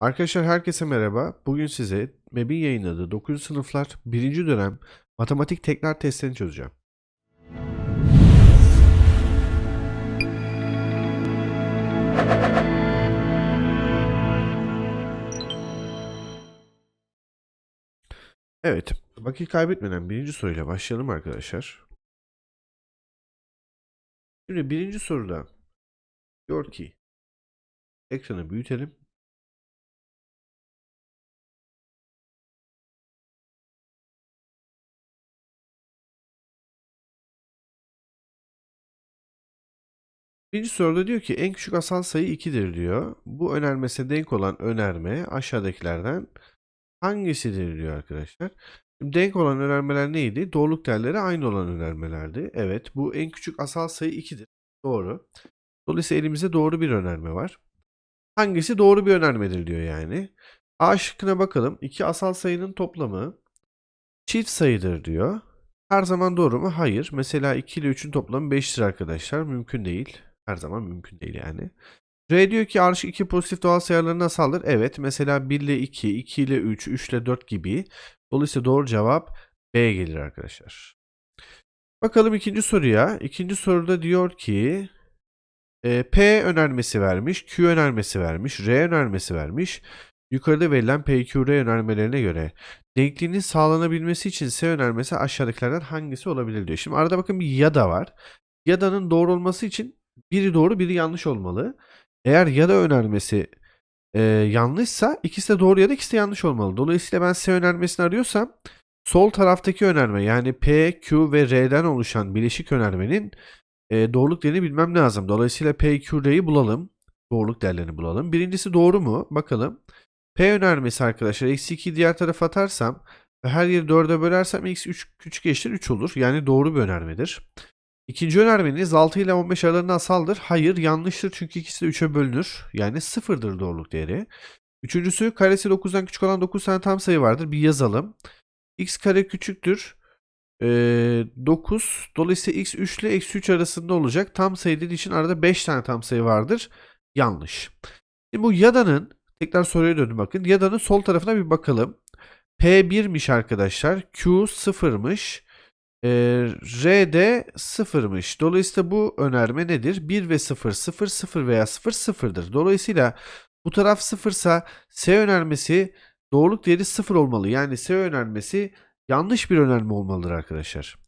Arkadaşlar herkese merhaba. Bugün size MEB'in yayınladığı 9. sınıflar 1. dönem matematik tekrar testlerini çözeceğim. Evet, vakit kaybetmeden birinci soruyla başlayalım arkadaşlar. Şimdi birinci soruda diyor ki ekranı büyütelim. Birinci soruda diyor ki en küçük asal sayı 2'dir diyor. Bu önermesine denk olan önerme aşağıdakilerden hangisidir diyor arkadaşlar. Şimdi denk olan önermeler neydi? Doğruluk değerleri aynı olan önermelerdi. Evet bu en küçük asal sayı 2'dir. Doğru. Dolayısıyla elimizde doğru bir önerme var. Hangisi doğru bir önermedir diyor yani. A şıkkına bakalım. İki asal sayının toplamı çift sayıdır diyor. Her zaman doğru mu? Hayır. Mesela 2 ile 3'ün toplamı 5'tir arkadaşlar. Mümkün değil. Her zaman mümkün değil yani. R diyor ki ardışık 2 pozitif doğal sayılarını asaldır. Evet. Mesela 1 ile 2, 2 ile 3, 3 ile 4 gibi. Dolayısıyla doğru cevap B gelir arkadaşlar. Bakalım ikinci soruya. İkinci soruda diyor ki e, P önermesi vermiş, Q önermesi vermiş, R önermesi vermiş. Yukarıda verilen PQR önermelerine göre denkliğinin sağlanabilmesi için S önermesi aşağıdakilerden hangisi olabilir diyor. Şimdi arada bakın bir ya da var. Yada'nın doğru olması için biri doğru biri yanlış olmalı. Eğer ya da önermesi e, yanlışsa ikisi de doğru ya da ikisi de yanlış olmalı. Dolayısıyla ben S önermesini arıyorsam sol taraftaki önerme yani P, Q ve R'den oluşan bileşik önermenin e, doğruluk değerini bilmem lazım. Dolayısıyla P, Q, R'yi bulalım. Doğruluk değerlerini bulalım. Birincisi doğru mu? Bakalım. P önermesi arkadaşlar. Eksi 2'yi diğer tarafa atarsam ve her yeri 4'e bölersem eksi 3 küçük eşittir 3 olur. Yani doğru bir önermedir. İkinci önermeniz 6 ile 15 aralarında asaldır. Hayır yanlıştır çünkü ikisi de 3'e bölünür. Yani sıfırdır doğruluk değeri. Üçüncüsü karesi 9'dan küçük olan 9 tane tam sayı vardır. Bir yazalım. x kare küçüktür. Ee, 9. Dolayısıyla x 3 ile eksi 3 arasında olacak. Tam sayı dediği için arada 5 tane tam sayı vardır. Yanlış. Şimdi bu yada'nın tekrar soruya dönün bakın. Yada'nın sol tarafına bir bakalım. P1'miş arkadaşlar. Q 0'mış. Ee, R de 0'mış. Dolayısıyla bu önerme nedir? 1 ve 0, 0, 0 veya 0, 0'dır. Dolayısıyla bu taraf 0 ise S önermesi doğruluk değeri 0 olmalı. Yani S önermesi yanlış bir önerme olmalıdır arkadaşlar.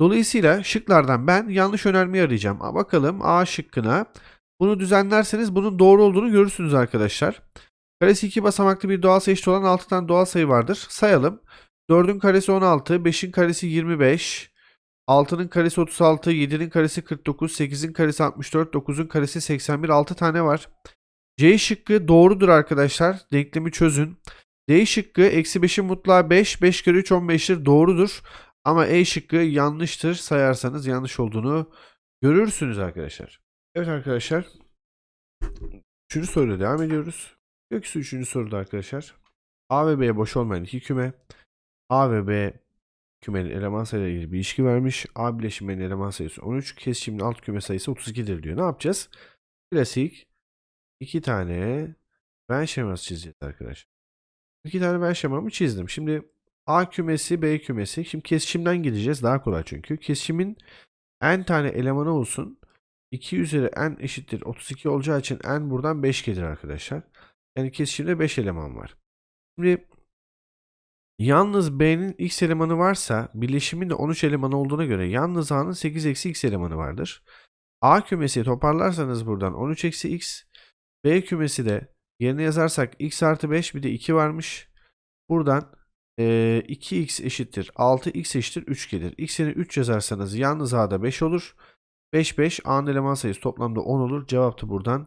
Dolayısıyla şıklardan ben yanlış önermeyi arayacağım. Bakalım A şıkkına. Bunu düzenlerseniz bunun doğru olduğunu görürsünüz arkadaşlar. Karesi 2 basamaklı bir doğal sayı olan 6 tane doğal sayı vardır. Sayalım. 4'ün karesi 16, 5'in karesi 25, 6'nın karesi 36, 7'nin karesi 49, 8'in karesi 64, 9'un karesi 81, 6 tane var. C şıkkı doğrudur arkadaşlar. Denklemi çözün. D şıkkı eksi 5'in mutlağı 5, 5 kere 3 15'tir doğrudur. Ama E şıkkı yanlıştır sayarsanız yanlış olduğunu görürsünüz arkadaşlar. Evet arkadaşlar. Üçüncü soruyla devam ediyoruz. Göksu üçüncü soruda arkadaşlar. A ve B boş olmayan iki küme. A ve B kümenin eleman sayıları ilgili bir ilişki vermiş. A bileşiminin eleman sayısı 13. Kesişimin alt küme sayısı 32'dir diyor. Ne yapacağız? Klasik iki tane ben şeması çizeceğiz arkadaşlar. İki tane ben şemamı çizdim. Şimdi A kümesi, B kümesi. Şimdi kesişimden gideceğiz. Daha kolay çünkü. Kesişimin n tane elemanı olsun. 2 üzeri n eşittir 32 olacağı için n buradan 5 gelir arkadaşlar. Yani kesişimde 5 eleman var. Şimdi yalnız B'nin x elemanı varsa birleşimin de 13 elemanı olduğuna göre yalnız A'nın 8 eksi x elemanı vardır. A kümesi toparlarsanız buradan 13 eksi x. B kümesi de yerine yazarsak x artı 5 bir de 2 varmış. Buradan eee, 2x eşittir 6x eşittir 3 gelir. x'ini 3 yazarsanız yalnız A'da 5 olur. 5 5 A'nın eleman sayısı toplamda 10 olur. Cevap da buradan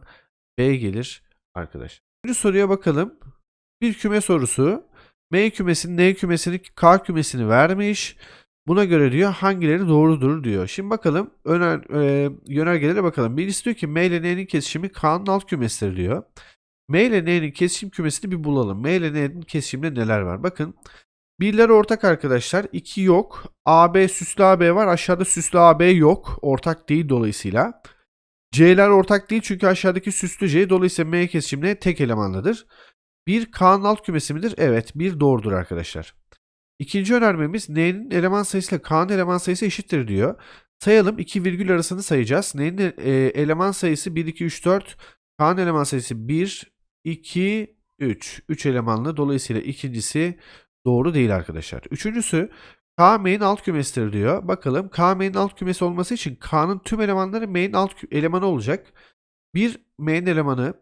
B gelir arkadaşlar. Üçüncü soruya bakalım. Bir küme sorusu. M kümesinin N kümesini K kümesini vermiş. Buna göre diyor hangileri doğrudur diyor. Şimdi bakalım öner, e, yönergelere bakalım. Birisi diyor ki M ile N'nin kesişimi K'nın alt kümesidir diyor. M ile N'nin kesişim kümesini bir bulalım. M ile N'nin kesişiminde neler var? Bakın birler ortak arkadaşlar. 2 yok. AB süslü AB var. Aşağıda süslü AB yok. Ortak değil dolayısıyla. C'ler ortak değil çünkü aşağıdaki süslü C dolayısıyla M kesişimine tek elemanlıdır. 1 K'nın alt kümesi midir? Evet. 1 doğrudur arkadaşlar. İkinci önermemiz N'nin eleman sayısıyla K'nın eleman sayısı eşittir diyor. Sayalım. 2 virgül arasını sayacağız. N'nin e, eleman sayısı 1, 2, 3, 4. K'nın eleman sayısı 1, 2, 3. 3 elemanlı. Dolayısıyla ikincisi doğru değil arkadaşlar. Üçüncüsü K M'nin alt kümesidir diyor. Bakalım K M'nin alt kümesi olması için K'nın tüm elemanları M'nin alt elemanı olacak. Bir M'nin elemanı,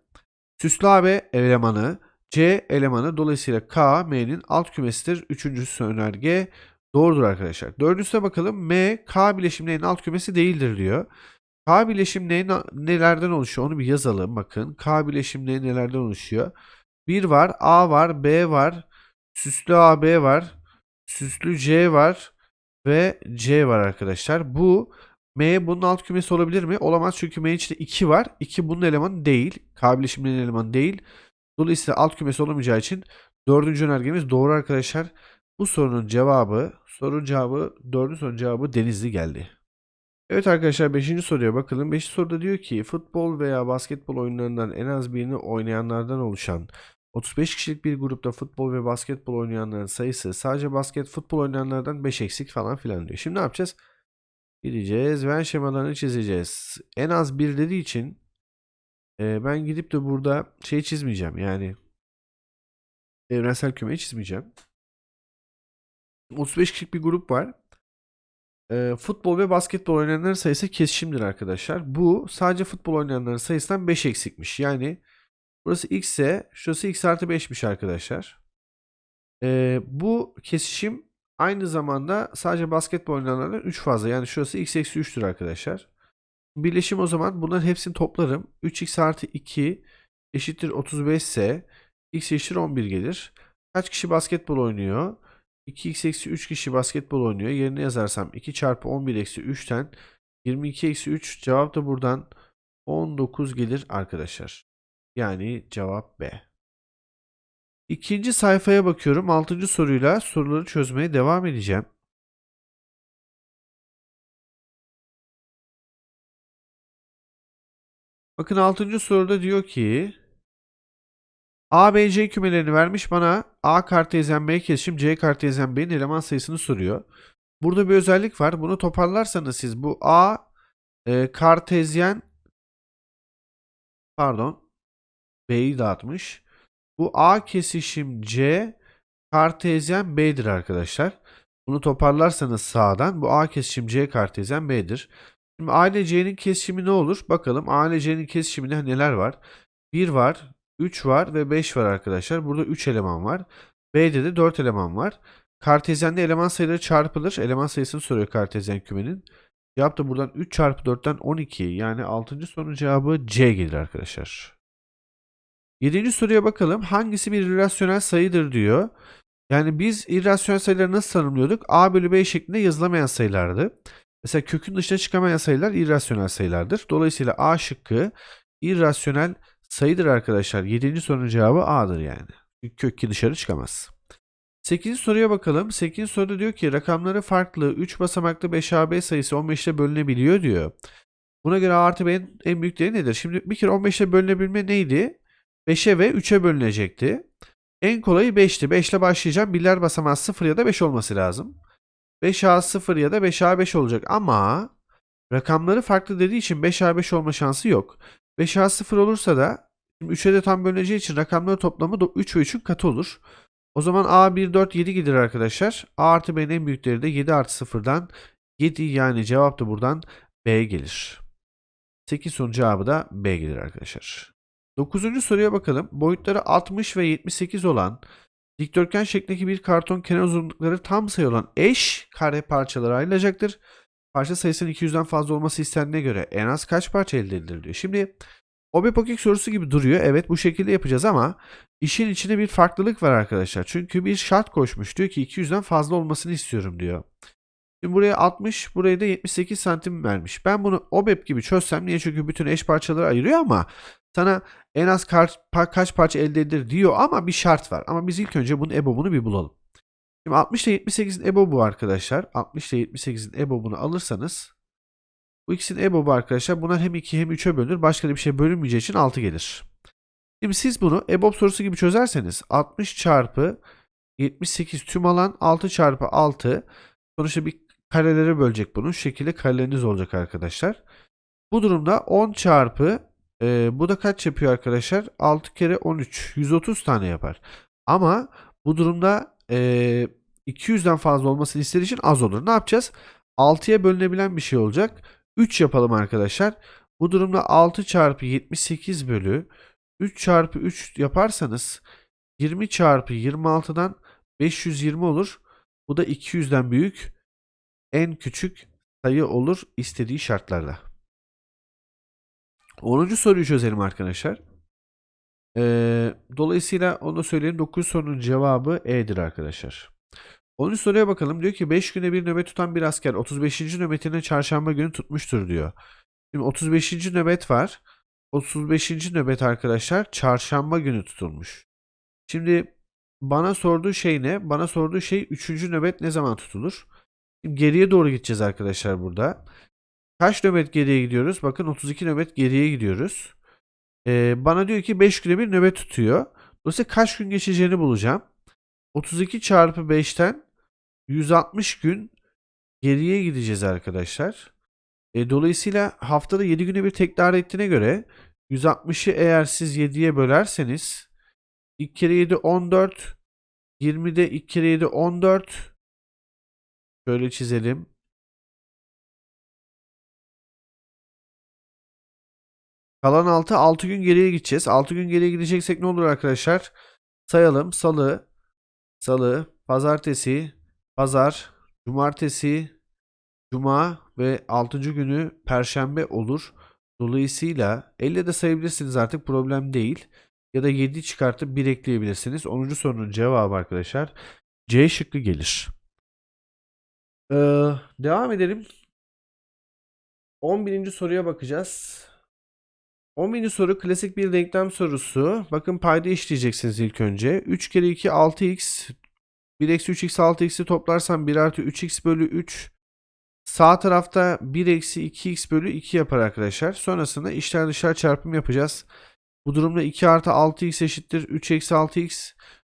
süslü AB elemanı, C elemanı. Dolayısıyla K M'nin alt kümesidir. Üçüncüsü önerge doğrudur arkadaşlar. Dördüncüsüne bakalım. M K bileşimlerinin alt kümesi değildir diyor. K bileşimleri nelerden oluşuyor onu bir yazalım. Bakın K bileşimleri nelerden oluşuyor? 1 var, A var, B var, süslü AB var, süslü C var ve C var arkadaşlar. Bu M bunun alt kümesi olabilir mi? Olamaz çünkü M içinde 2 var. 2 bunun elemanı değil. K bileşimlerinin elemanı değil. Dolayısıyla alt kümesi olamayacağı için dördüncü önergemiz doğru arkadaşlar. Bu sorunun cevabı, sorunun cevabı, dördüncü sorunun cevabı Denizli geldi. Evet arkadaşlar 5. soruya bakalım. 5. soruda diyor ki futbol veya basketbol oyunlarından en az birini oynayanlardan oluşan 35 kişilik bir grupta futbol ve basketbol oynayanların sayısı sadece basket futbol oynayanlardan 5 eksik falan filan diyor. Şimdi ne yapacağız? Gideceğiz Venn şemalarını çizeceğiz. En az bir dediği için ben gidip de burada şey çizmeyeceğim yani evrensel kümeyi çizmeyeceğim. 35 kişilik bir grup var. E, futbol ve basketbol oynayanların sayısı kesişimdir arkadaşlar. Bu sadece futbol oynayanların sayısından 5 eksikmiş. Yani burası x ise şurası x artı 5'miş arkadaşlar. E, bu kesişim aynı zamanda sadece basketbol oynayanlardan 3 fazla. Yani şurası x eksi 3'tür arkadaşlar. Birleşim o zaman bunların hepsini toplarım. 3x artı 2 eşittir 35 ise x eşittir 11 gelir. Kaç kişi basketbol oynuyor? 2x eksi 3 kişi basketbol oynuyor. Yerine yazarsam 2 çarpı 11 eksi 3'ten 22 eksi 3 cevap da buradan 19 gelir arkadaşlar. Yani cevap B. İkinci sayfaya bakıyorum. Altıncı soruyla soruları çözmeye devam edeceğim. Bakın altıncı soruda diyor ki A, B, C kümelerini vermiş bana A kartezyen B kesişim C kartezyen B'nin eleman sayısını soruyor. Burada bir özellik var. Bunu toparlarsanız siz bu A e, kartezyen pardon B'yi dağıtmış. Bu A kesişim C kartezyen B'dir arkadaşlar. Bunu toparlarsanız sağdan bu A kesişim C kartezyen B'dir. Şimdi A ile C'nin kesişimi ne olur? Bakalım A ile C'nin kesişiminde neler var? 1 var, 3 var ve 5 var arkadaşlar. Burada 3 eleman var. B'de de 4 eleman var. Kartezyende eleman sayıları çarpılır. Eleman sayısını soruyor kartezyen kümenin. Cevap da buradan 3 çarpı 4'ten 12. Yani 6. sorunun cevabı C gelir arkadaşlar. 7. soruya bakalım. Hangisi bir irrasyonel sayıdır diyor. Yani biz irrasyonel sayıları nasıl tanımlıyorduk? A bölü B şeklinde yazılamayan sayılardı. Mesela kökün dışına çıkamayan sayılar irrasyonel sayılardır. Dolayısıyla A şıkkı irrasyonel sayıdır arkadaşlar. 7. sorunun cevabı A'dır yani. Çünkü kök ki dışarı çıkamaz. 8. soruya bakalım. 8. soruda diyor ki rakamları farklı 3 basamaklı 5AB sayısı 15 ile bölünebiliyor diyor. Buna göre A artı B'nin en büyük değeri nedir? Şimdi bir kere 15 ile bölünebilme neydi? 5'e ve 3'e bölünecekti. En kolayı 5'ti. 5 ile başlayacağım. Birler basamağı 0 ya da 5 olması lazım. 5A 0 ya da 5A 5 olacak ama rakamları farklı dediği için 5A 5 olma şansı yok. 5A 0 olursa da 3'e de tam bölüneceği için rakamları toplamı 3 ve 3'ün katı olur. O zaman A 1 4 7 gider arkadaşlar. A artı B'nin en büyükleri de 7 artı 0'dan 7 yani cevap da buradan B gelir. 8 sorunun cevabı da B gelir arkadaşlar. 9. soruya bakalım. Boyutları 60 ve 78 olan dikdörtgen şeklindeki bir karton kenar uzunlukları tam sayı olan eş kare parçalara ayrılacaktır. Parça sayısının 200'den fazla olması istendiğine göre en az kaç parça elde edilir diyor. Şimdi Obepokik sorusu gibi duruyor. Evet bu şekilde yapacağız ama işin içinde bir farklılık var arkadaşlar. Çünkü bir şart koşmuş. Diyor ki 200'den fazla olmasını istiyorum diyor. Şimdi buraya 60, buraya da 78 santim vermiş. Ben bunu OBEP gibi çözsem niye? Çünkü bütün eş parçaları ayırıyor ama sana en az kaç, parça elde edilir diyor ama bir şart var. Ama biz ilk önce bunun EBOB'unu bir bulalım. Şimdi 60 ile 78'in EBOB'u arkadaşlar. 60 ile 78'in EBOB'unu alırsanız bu ikisinin EBOB'u arkadaşlar bunlar hem 2 hem 3'e bölünür. Başka bir şey bölünmeyeceği için 6 gelir. Şimdi siz bunu EBOB sorusu gibi çözerseniz 60 çarpı 78 tüm alan 6 çarpı 6 sonuçta bir karelere bölecek bunu. Şu şekilde kareleriniz olacak arkadaşlar. Bu durumda 10 çarpı e, bu da kaç yapıyor arkadaşlar? 6 kere 13. 130 tane yapar. Ama bu durumda e, 200'den fazla olmasını istediği için az olur. Ne yapacağız? 6'ya bölünebilen bir şey olacak. 3 yapalım arkadaşlar. Bu durumda 6 çarpı 78 bölü 3 çarpı 3 yaparsanız 20 çarpı 26'dan 520 olur. Bu da 200'den büyük en küçük sayı olur istediği şartlarda. 10. soruyu çözelim arkadaşlar. Ee, dolayısıyla onu söyleyelim. 9 sorunun cevabı E'dir arkadaşlar. 10. soruya bakalım. Diyor ki 5 güne bir nöbet tutan bir asker 35. nöbetini çarşamba günü tutmuştur diyor. Şimdi 35. nöbet var. 35. nöbet arkadaşlar çarşamba günü tutulmuş. Şimdi bana sorduğu şey ne? Bana sorduğu şey 3. nöbet ne zaman tutulur? Şimdi geriye doğru gideceğiz arkadaşlar burada. Kaç nöbet geriye gidiyoruz? Bakın 32 nöbet geriye gidiyoruz. Ee, bana diyor ki 5 güne bir nöbet tutuyor. Dolayısıyla kaç gün geçeceğini bulacağım. 32 çarpı 5'ten 160 gün geriye gideceğiz arkadaşlar. E, dolayısıyla haftada 7 güne bir tekrar ettiğine göre 160'ı eğer siz 7'ye bölerseniz 2 kere 7 14 20'de 2 kere 7 14 Şöyle çizelim. Kalan 6 6 gün geriye gideceğiz. 6 gün geriye gideceksek ne olur arkadaşlar? Sayalım. Salı, salı, pazartesi, pazar, cumartesi, cuma ve 6. günü perşembe olur. Dolayısıyla elle de sayabilirsiniz artık problem değil. Ya da 7 çıkartıp 1 ekleyebilirsiniz. 10. sorunun cevabı arkadaşlar C şıkkı gelir. Ee, devam edelim. 11. soruya bakacağız. 11. soru klasik bir denklem sorusu. Bakın payda işleyeceksiniz ilk önce. 3 kere 2 6x 1 eksi 3x 6x'i toplarsam 1 artı 3x bölü 3 Sağ tarafta 1 eksi 2x bölü 2 yapar arkadaşlar. Sonrasında içler dışlar çarpım yapacağız. Bu durumda 2 artı 6x eşittir 3 eksi 6x.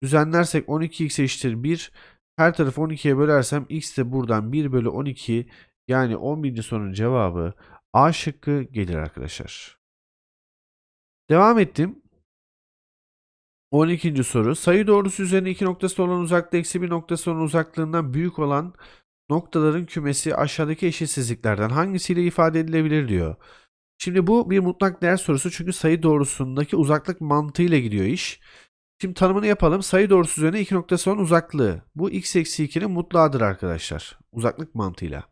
Düzenlersek 12x eşittir 1. Her tarafı 12'ye bölersem x de buradan 1 bölü 12 yani 11. sorunun cevabı A şıkkı gelir arkadaşlar. Devam ettim. 12. soru. Sayı doğrusu üzerine iki noktası olan uzaklığı eksi bir noktası olan uzaklığından büyük olan noktaların kümesi aşağıdaki eşitsizliklerden hangisiyle ifade edilebilir diyor. Şimdi bu bir mutlak değer sorusu çünkü sayı doğrusundaki uzaklık mantığıyla gidiyor iş. Şimdi tanımını yapalım. Sayı doğrusu üzerine iki noktası olan uzaklığı. Bu x eksi 2'nin mutlağıdır arkadaşlar. Uzaklık mantığıyla.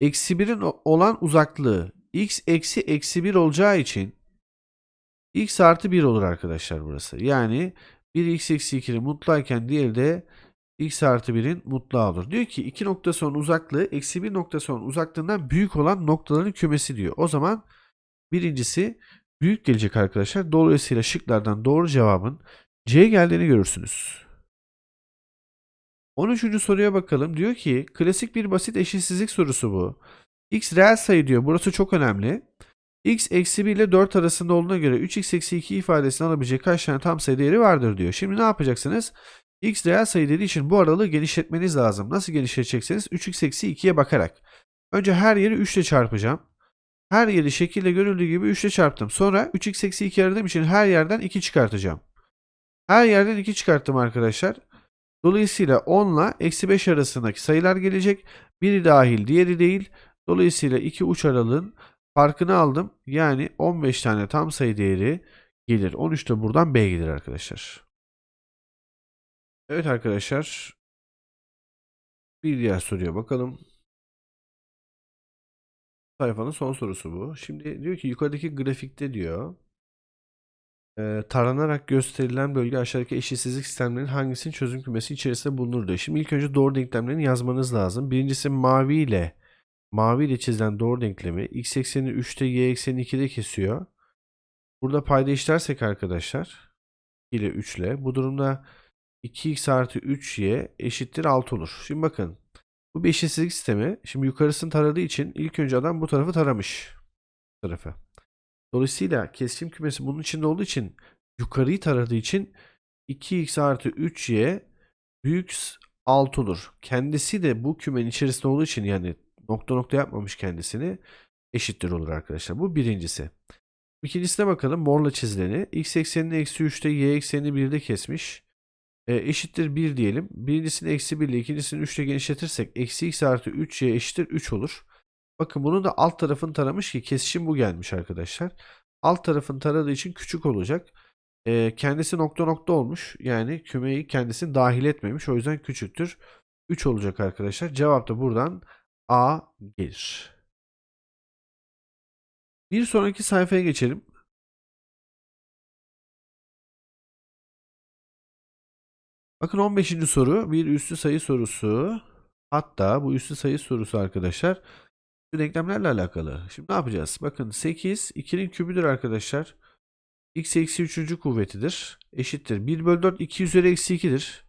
Eksi 1'in olan uzaklığı x eksi eksi 1 olacağı için x artı 1 olur arkadaşlar burası. Yani bir x eksi 2'nin mutluyken diğeri de x artı 1'in mutlağı olur. Diyor ki iki noktası olan uzaklığı eksi 1 noktası olan uzaklığından büyük olan noktaların kümesi diyor. O zaman birincisi büyük gelecek arkadaşlar. Dolayısıyla şıklardan doğru cevabın C geldiğini görürsünüz. 13. soruya bakalım. Diyor ki klasik bir basit eşitsizlik sorusu bu. X reel sayı diyor. Burası çok önemli. X eksi 1 ile 4 arasında olduğuna göre 3x eksi 2 ifadesini alabilecek kaç tane tam sayı değeri vardır diyor. Şimdi ne yapacaksınız? X reel sayı dediği için bu aralığı genişletmeniz lazım. Nasıl genişleteceksiniz? 3x eksi 2'ye bakarak. Önce her yeri 3 ile çarpacağım. Her yeri şekilde görüldüğü gibi 3 ile çarptım. Sonra 3x eksi 2 aradığım için her yerden 2 çıkartacağım. Her yerden 2 çıkarttım arkadaşlar. Dolayısıyla 10 ile eksi 5 arasındaki sayılar gelecek. Biri dahil diğeri değil. Dolayısıyla iki uç aralığın farkını aldım. Yani 15 tane tam sayı değeri gelir. 13 de buradan B gelir arkadaşlar. Evet arkadaşlar. Bir diğer soruya bakalım. Sayfanın son sorusu bu. Şimdi diyor ki yukarıdaki grafikte diyor e, taranarak gösterilen bölge aşağıdaki eşitsizlik sistemlerinin hangisinin çözüm kümesi içerisinde bulunur diyor. Şimdi ilk önce doğru denklemlerini yazmanız lazım. Birincisi mavi ile mavi ile çizilen doğru denklemi x ekseni 3'te y ekseni 2'de kesiyor. Burada payda işlersek arkadaşlar ile 3 ile bu durumda 2x artı 3y eşittir 6 olur. Şimdi bakın bu bir eşitsizlik sistemi. Şimdi yukarısını taradığı için ilk önce adam bu tarafı taramış. Bu tarafı. Dolayısıyla kesişim kümesi bunun içinde olduğu için yukarıyı taradığı için 2x artı 3y büyük s- 6 olur. Kendisi de bu kümenin içerisinde olduğu için yani nokta nokta yapmamış kendisini eşittir olur arkadaşlar. Bu birincisi. İkincisine bakalım morla çizileni. X eksenini eksi 3'te y eksenini 1'de kesmiş. E, eşittir 1 diyelim. Birincisini eksi 1 ile ikincisini 3 ile genişletirsek eksi x artı 3y eşittir 3 olur. Bakın bunu da alt tarafını taramış ki kesişim bu gelmiş arkadaşlar. Alt tarafını taradığı için küçük olacak. E, kendisi nokta nokta olmuş. Yani kümeyi kendisini dahil etmemiş. O yüzden küçüktür. 3 olacak arkadaşlar. Cevap da buradan A gelir. Bir sonraki sayfaya geçelim. Bakın 15. soru bir üslü sayı sorusu. Hatta bu üslü sayı sorusu arkadaşlar denklemlerle alakalı. Şimdi ne yapacağız? Bakın 8 2'nin kübüdür arkadaşlar. x eksi 3. kuvvetidir. Eşittir. 1 bölü 4 2 üzeri eksi 2'dir.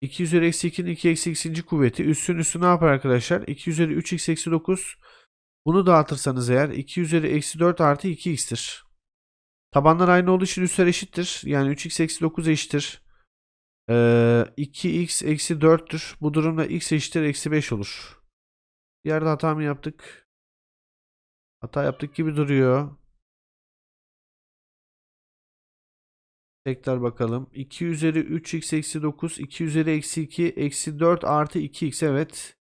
2 üzeri eksi 2'nin 2 eksi x'inci kuvveti. Üssün üssü ne yapar arkadaşlar? 2 üzeri 3x eksi 9. Bunu dağıtırsanız eğer 2 üzeri eksi 4 artı 2x'tir. Tabanlar aynı olduğu için üsler eşittir. Yani 3x eksi 9 eşittir. Ee, 2x eksi 4'tür. Bu durumda x eşittir eksi 5 olur. Bir yerde hata mı yaptık? Hata yaptık gibi duruyor. Tekrar bakalım. 2 üzeri 3x eksi 9, 2 üzeri eksi 2, eksi 4 artı 2x evet.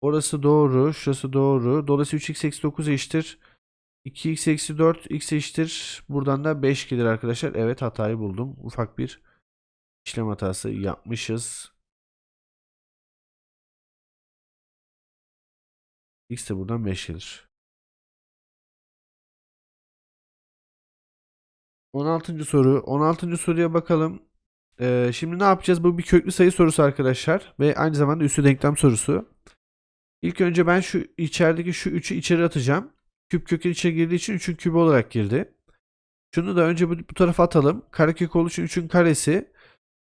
Orası doğru, şurası doğru. Dolayısıyla 3x eksi 9 eşittir. 2x eksi 4, x eşittir. Buradan da 5 gelir arkadaşlar. Evet hatayı buldum. Ufak bir işlem hatası yapmışız. X de buradan 5 gelir. 16. soru. 16. soruya bakalım. Ee, şimdi ne yapacağız? Bu bir köklü sayı sorusu arkadaşlar. Ve aynı zamanda üstü denklem sorusu. İlk önce ben şu içerideki şu 3'ü içeri atacağım. Küp kökün içine girdiği için 3'ün kübü olarak girdi. Şunu da önce bu, bu tarafa atalım. Karekök olduğu için 3'ün karesi.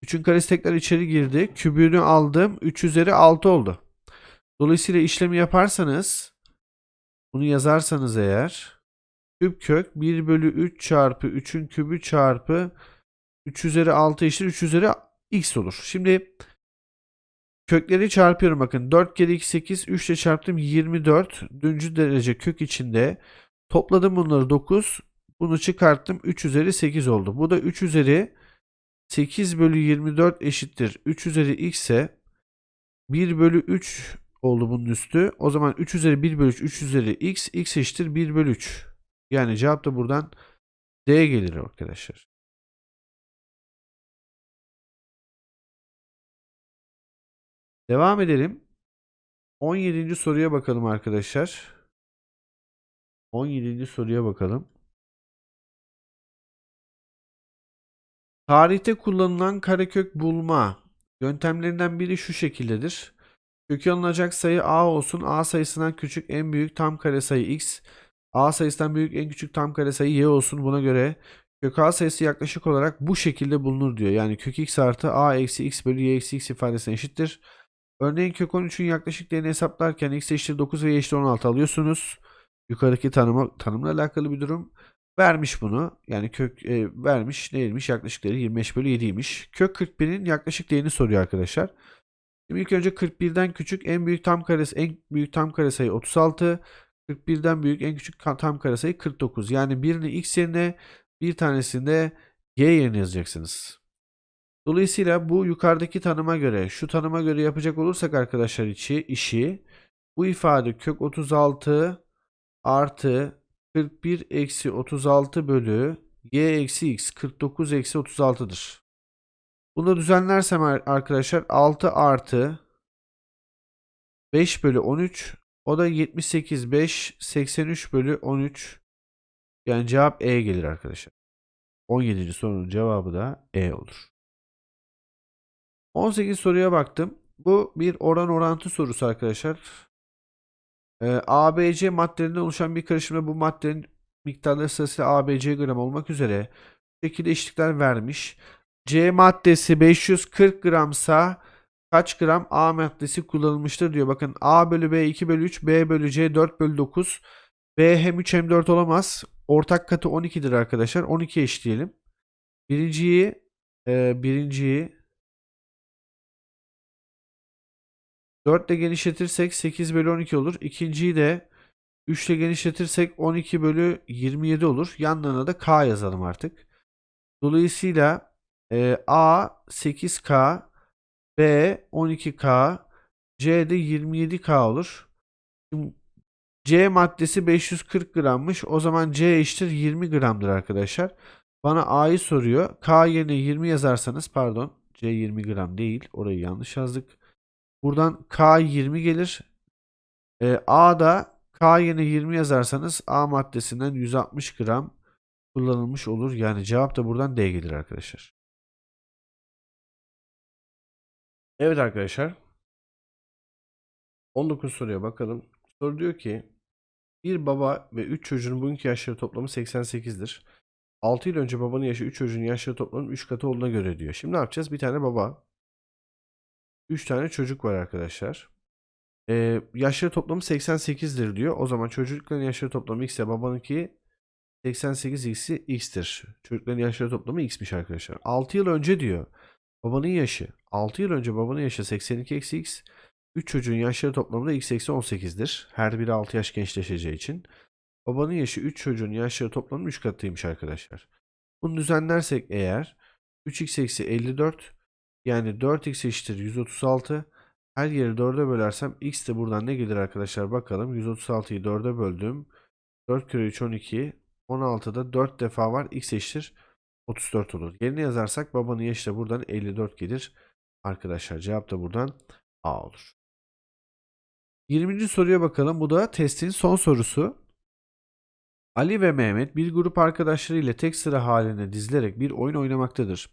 3'ün karesi tekrar içeri girdi. Kübünü aldım. 3 üzeri 6 oldu. Dolayısıyla işlemi yaparsanız bunu yazarsanız eğer küp kök 1 bölü 3 çarpı 3'ün kübü çarpı 3 üzeri 6 eşittir 3 üzeri x olur. Şimdi kökleri çarpıyorum bakın. 4 kere x 8 3 ile çarptım 24. Düncü derece kök içinde. Topladım bunları 9. Bunu çıkarttım 3 üzeri 8 oldu. Bu da 3 üzeri 8 bölü 24 eşittir. 3 üzeri x ise 1 bölü 3 oldu bunun üstü. O zaman 3 üzeri 1 bölü 3, 3 üzeri x, x eşittir 1 bölü 3. Yani cevap da buradan D gelir arkadaşlar. Devam edelim. 17. soruya bakalım arkadaşlar. 17. soruya bakalım. Tarihte kullanılan karekök bulma yöntemlerinden biri şu şekildedir. Kökü alınacak sayı a olsun. a sayısından küçük en büyük tam kare sayı x. a sayısından büyük en küçük tam kare sayı y olsun. Buna göre kök a sayısı yaklaşık olarak bu şekilde bulunur diyor. Yani kök x artı a eksi x bölü y eksi x ifadesine eşittir. Örneğin kök 13'ün yaklaşık değerini hesaplarken x eşittir 9 ve y eşittir 16 alıyorsunuz. Yukarıdaki tanıma, tanımla alakalı bir durum. Vermiş bunu. Yani kök e, vermiş neymiş? Yaklaşık değeri 25 bölü 7'ymiş. Kök 41'in yaklaşık değerini soruyor arkadaşlar. Şimdi ilk önce 41'den küçük en büyük tam karesi en büyük tam kare sayı 36. 41'den büyük en küçük tam kare sayı 49. Yani birini x yerine bir tanesini de y yerine yazacaksınız. Dolayısıyla bu yukarıdaki tanıma göre şu tanıma göre yapacak olursak arkadaşlar içi işi bu ifade kök 36 artı 41 eksi 36 bölü y eksi x 49 eksi 36'dır. Bunu düzenlersem ar- arkadaşlar 6 artı 5 bölü 13 o da 78 5 83 bölü 13 yani cevap E gelir arkadaşlar. 17. sorunun cevabı da E olur. 18 soruya baktım. Bu bir oran orantı sorusu arkadaşlar. Ee, ABC maddelerinden oluşan bir karışımda bu maddenin miktarları sırasıyla ABC gram olmak üzere şekilde eşitlikler vermiş. C maddesi 540 gramsa kaç gram A maddesi kullanılmıştır diyor. Bakın A bölü B 2 bölü 3, B bölü C 4 bölü 9. B hem 3 hem 4 olamaz. Ortak katı 12'dir arkadaşlar. 12 eşitleyelim. Birinciyi e, birinciyi 4 ile genişletirsek 8 bölü 12 olur. İkinciyi de 3 ile genişletirsek 12 bölü 27 olur. Yanlarına da k yazalım artık. Dolayısıyla e, A 8K, B 12K, C de 27K olur. C maddesi 540 grammış. O zaman C eşittir 20 gramdır arkadaşlar. Bana A'yı soruyor. K yerine 20 yazarsanız pardon C 20 gram değil. Orayı yanlış yazdık. Buradan K 20 gelir. E, A'da K yerine 20 yazarsanız A maddesinden 160 gram kullanılmış olur. Yani cevap da buradan D gelir arkadaşlar. Evet arkadaşlar. 19 soruya bakalım. Soru diyor ki bir baba ve 3 çocuğun bugünkü yaşları toplamı 88'dir. 6 yıl önce babanın yaşı 3 çocuğun yaşları toplamının 3 katı olduğuna göre diyor. Şimdi ne yapacağız? Bir tane baba. 3 tane çocuk var arkadaşlar. Ee, yaşları toplamı 88'dir diyor. O zaman çocukların yaşları toplamı x ise babanınki 88 x'i x'tir. Çocukların yaşları toplamı x'miş arkadaşlar. 6 yıl önce diyor. Babanın yaşı. 6 yıl önce babanın yaşı 82 eksi x. 3 çocuğun yaşları toplamı da x eksi 18'dir. Her biri 6 yaş gençleşeceği için. Babanın yaşı 3 çocuğun yaşları toplamının 3 katıymış arkadaşlar. Bunu düzenlersek eğer 3x eksi 54 yani 4x eşittir 136. Her yeri 4'e bölersem x de buradan ne gelir arkadaşlar bakalım. 136'yı 4'e böldüm. 4 kere 3 12. 16'da 4 defa var. x eşittir 34 olur. Yerine yazarsak babanın yaşı da buradan 54 gelir. Arkadaşlar cevap da buradan A olur. 20. soruya bakalım. Bu da testin son sorusu. Ali ve Mehmet bir grup arkadaşları ile tek sıra halinde dizilerek bir oyun oynamaktadır.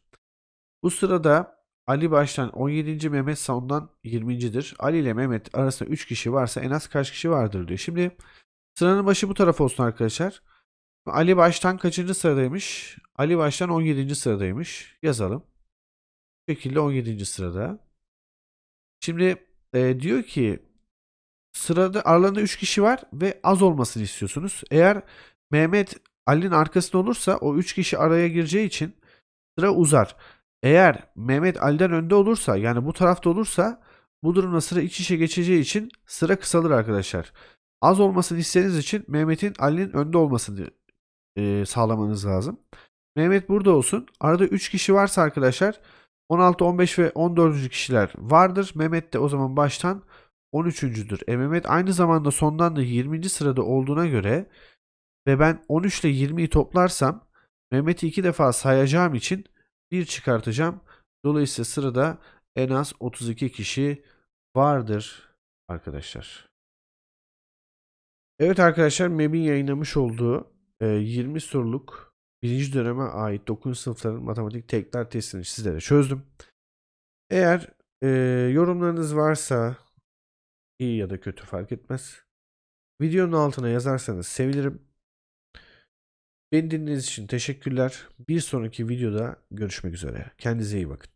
Bu sırada Ali baştan 17. Mehmet sondan 20.dir. Ali ile Mehmet arasında 3 kişi varsa en az kaç kişi vardır diyor. Şimdi sıranın başı bu tarafa olsun arkadaşlar. Ali baştan kaçıncı sıradaymış? Ali baştan 17. sıradaymış. Yazalım. Bu şekilde 17. sırada. Şimdi e, diyor ki sırada aralarında 3 kişi var ve az olmasını istiyorsunuz. Eğer Mehmet Ali'nin arkasında olursa o 3 kişi araya gireceği için sıra uzar. Eğer Mehmet Ali'den önde olursa yani bu tarafta olursa bu durumda sıra iç içe geçeceği için sıra kısalır arkadaşlar. Az olmasını istediğiniz için Mehmet'in Ali'nin önde olmasını e, sağlamanız lazım. Mehmet burada olsun. Arada 3 kişi varsa arkadaşlar 16, 15 ve 14. kişiler vardır. Mehmet de o zaman baştan 13.'dür. E Mehmet aynı zamanda sondan da 20. sırada olduğuna göre ve ben 13 ile 20'yi toplarsam Mehmet'i iki defa sayacağım için 1 çıkartacağım. Dolayısıyla sırada en az 32 kişi vardır arkadaşlar. Evet arkadaşlar MEB'in yayınlamış olduğu 20 soruluk birinci döneme ait 9. sınıfların matematik tekrar testini sizlere çözdüm. Eğer e, yorumlarınız varsa iyi ya da kötü fark etmez. Videonun altına yazarsanız sevinirim. Beni dinlediğiniz için teşekkürler. Bir sonraki videoda görüşmek üzere. Kendinize iyi bakın.